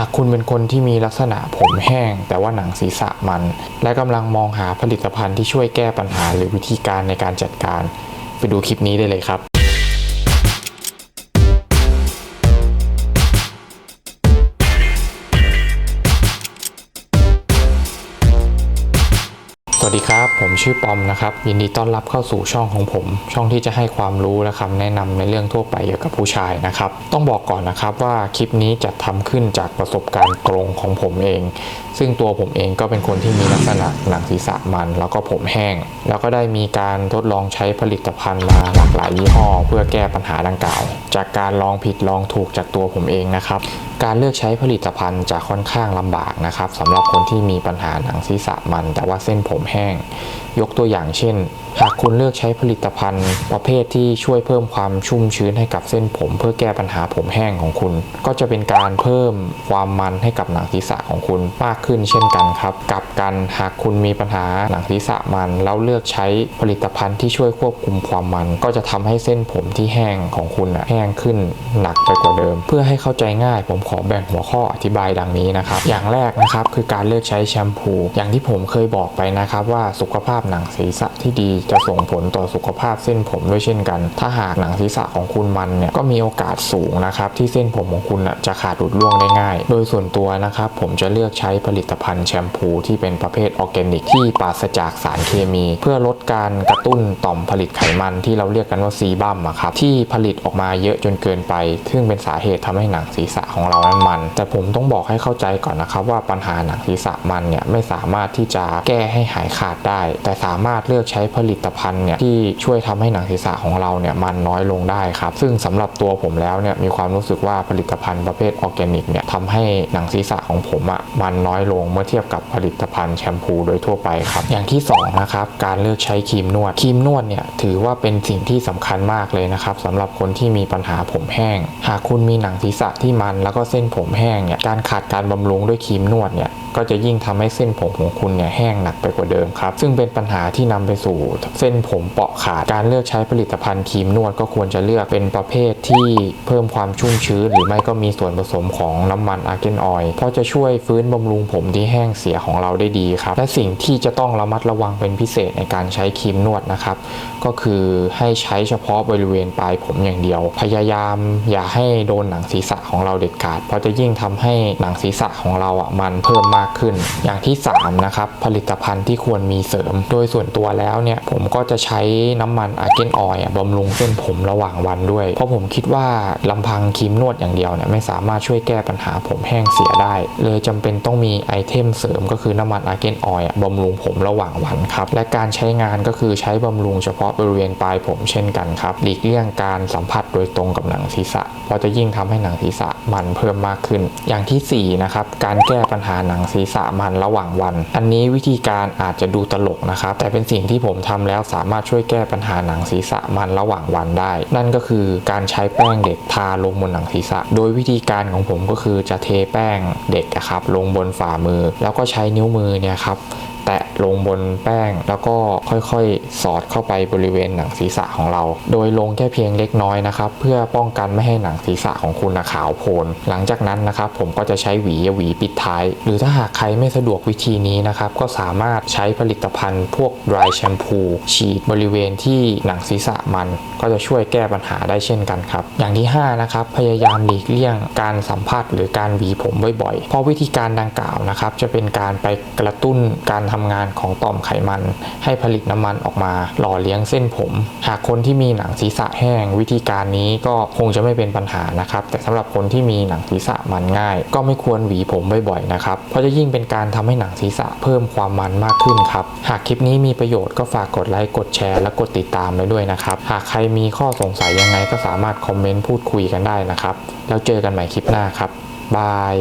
หากคุณเป็นคนที่มีลักษณะผมแห้ง แต่ว่าหนังศีรษะมัน และกำลังมองหาผลิตภัณฑ์ที่ช่วยแก้ปัญหาหรือวิธีการในการจัดการ ไปดูคลิปนี้ได้เลยครับ สวัสดีครับ ผมชื่อปอมนะครับ ยินดีต้อนรับเข้าสู่ช่องของผม ช่องที่จะให้ความรู้และคำแนะนำในเรื่องทั่วไปเกี่ยวกับผู้ชายนะครับ ต้องบอกก่อนนะครับว่าคลิปนี้จัดทำขึ้นจากประสบการณ์ตรงของผมเอง ซึ่งตัวผมเองก็เป็นคนที่มีลักษณะหนังศีรษะมัน แล้วก็ผมแห้ง แล้วก็ได้มีการทดลองใช้ผลิตภัณฑ์มาหลากหลายยี่ห้อ เพื่อแก้ปัญหาดังกล่าว จากการลองผิดลองถูกจากตัวผมเองนะครับการเลือกใช้ผลิตภัณฑ์จะค่อนข้างลำบากนะครับสำหรับคนที่มีปัญหาหนังศีรษะมัน แต่ว่าเส้นผมแห้ง ยกตัวอย่างเช่น หากคุณเลือกใช้ผลิตภัณฑ์ ประเภทที่ช่วยเพิ่มความชุ่มชื้นให้กับเส้นผม เพื่อแก้ปัญหาผมแห้งของคุณ ก็จะเป็นการเพิ่มความมันให้กับหนังศีรษะของคุณมากขึ้นเช่นกันครับกลับกันหากคุณมีปัญหาหนังศีรษะมันแล้วเลือกใช้ผลิตภัณฑ์ที่ช่วยควบคุมความมัน ก็จะทำให้เส้นผมที่แห้งของคุณอะแห้งขึ้นหนักไปกว่าเดิม เพื่อให้เข้าใจง่ายผมขอแบ่งหัวข้ออธิบายดังนี้นะครับอย่างแรกนะครับคือการเลือกใช้แชมพู อย่างที่ผมเคยบอกไปนะครับว่าสุขภาพหนังศีรษะที่ดีจะส่งผลต่อสุขภาพเส้นผมด้วยเช่นกัน ถ้าหากหนังศีรษะของคุณมันเนี่ยก็มีโอกาสสูงนะครับที่เส้นผมของคุณจะขาดหลุดร่วงได้ง่าย โดยส่วนตัวนะครับผมจะเลือกใช้ผลิตภัณฑ์แชมพูที่เป็นประเภทออร์แกนิกที่ปราศจากสารเคมี เพื่อลดการกระตุ้นต่อมผลิตไขมันที่เราเรียกกันว่าซีบัมอะครับที่ผลิตออกมาเยอะจนเกินไป ซึ่งเป็นสาเหตุทำให้หนังศีรษะของเรานั้นมัน แต่ผมต้องบอกให้เข้าใจก่อนนะครับว่าปัญหาหนังศีรษะมันเนี่ยไม่สามารถที่จะแก้ให้หายขาดได้แต่สามารถเลือกใช้ผลิตภัณฑ์เนี่ยที่ช่วยทำให้หนังศีรษะของเราเนี่ยมันน้อยลงได้ครับ ซึ่งสำหรับตัวผมแล้วเนี่ยมีความรู้สึกว่าผลิตภัณฑ์ประเภทออร์แกนิกเนี่ยทำให้หนังศีรษะของผมอะมันน้อยลงเมื่อเทียบกับผลิตภัณฑ์แชมพูโดยทั่วไปครับ อย่างที่สองนะครับการเลือกใช้ครีมนวดครีมนวดเนี่ยถือว่าเป็นสิ่งที่สำคัญมากเลยนะครับสำหรับคนที่มีปัญหาผมแห้ง หากคุณมีหนังศีรษะที่มันแล้วก็เส้นผมแห้งเนี่ยการขาดการบำรุงด้วยครีมนวดเนี่ย ก็จะยิ่งทำให้เส้นผมของคุณเนี่ยแห้งหนักไปกว่าเดิมครับ ซึ่งเป็นปัญหาที่นำไปสู่เส้นผมเปราะขาด การเลือกใช้ผลิตภัณฑ์ครีมนวดก็ควรจะเลือกเป็นประเภทที่เพิ่มความชุ่มชื้น หรือไม่ก็มีส่วนผสมของน้ำมันอาร์เกนออยล์เพราะจะช่วยฟื้นบำรุงผมที่แห้งเสียของเราได้ดีครับ และสิ่งที่จะต้องระมัดระวังเป็นพิเศษในการใช้ครีมนวดนะครับ ก็คือให้ใช้เฉพาะบริเวณปลายผมอย่างเดียว พยายามอย่าให้โดนหนังศีรษะของเราเด็ดขาด เพราะจะยิ่งทำให้หนังศีรษะของเราอะมันเพิ่มมากขึ้น อย่างที่ 3 นะครับ ผลิตภัณฑ์ที่ควรมีเสริม โดยส่วนตัวแล้วเนี่ยผมก็จะใช้น้ำมันอาร์เกนออยล์บำรุงเส้นผมระหว่างวันด้วย เพราะผมคิดว่าลำพังครีมนวดอย่างเดียวเนี่ยไม่สามารถช่วยแก้ปัญหาผมแห้งเสียได้ เลยจำเป็นต้องมีไอเทมเสริมก็คือน้ำมันอาร์เกนออยล์บำรุงผมระหว่างวันครับ และการใช้งานก็คือใช้บำรุงเฉพาะบริเวณปลายผมเช่นกันครับ หลีกเลี่ยงการสัมผัสโดยตรงกับหนังศีรษะ เพราะจะยิ่งทำให้หนังศีรษะมันเพิ่มมากขึ้น อย่างที่4นะครับ การแก้ปัญหาหนังศีรษะมันระหว่างวัน อันนี้วิธีการอาจจะดูตลกนะครับ แต่เป็นสิ่งที่ผมทำแล้วสามารถช่วยแก้ปัญหาหนังศีรษะมันระหว่างวันได้ นั่นก็คือการใช้แป้งเด็กทาลงบนหนังศีรษะ โดยวิธีการของผมก็คือจะเทแป้งเด็กอะครับลงบนฝ่ามือ แล้วก็ใช้นิ้วมือเนี่ยครับ แตะลงบนแป้ง แล้วก็ค่อยๆ สอดเข้าไปบริเวณหนังศีรษะของเรา โดยลงแค่เพียงเล็กน้อยนะครับ เพื่อป้องกันไม่ให้หนังศีรษะของคุณนะขาวโพลน หลังจากนั้นนะครับผมก็จะใช้หวีหวีปิดท้าย หรือถ้าหากใครไม่สะดวกวิธีนี้นะครับก็สามารถใช้ผลิตภัณฑ์พวก dry shampoo ฉีดบริเวณที่หนังศีรษะมัน ก็จะช่วยแก้ปัญหาได้เช่นกันครับ อย่างที่ 5 นะครับ พยายามหลีกเลี่ยงการสัมผัสหรือการหวีผมบ่อยๆ เพราะวิธีการดังกล่าวนะครับจะเป็นการไปกระตุ้นการทำงานของต่อมไขมัน ให้ผลิตน้ำมันออกมา หล่อเลี้ยงเส้นผม หากคนที่มีหนังศีรษะแห้ง วิธีการนี้ก็คงจะไม่เป็นปัญหานะครับ แต่สำหรับคนที่มีหนังศีรษะมันง่าย ก็ไม่ควรหวีผมบ่อยๆนะครับ เพราะจะยิ่งเป็นการทำให้หนังศีรษะเพิ่มความมันมากขึ้นครับ หากคลิปนี้มีประโยชน์ก็ฝากกดไลค์ กดแชร์ และกดติดตามไว้ด้วยนะครับ หากใครมีข้อสงสัยยังไงก็สามารถคอมเมนต์พูดคุยกันได้นะครับ แล้วเจอกันใหม่คลิปหน้าครับบาย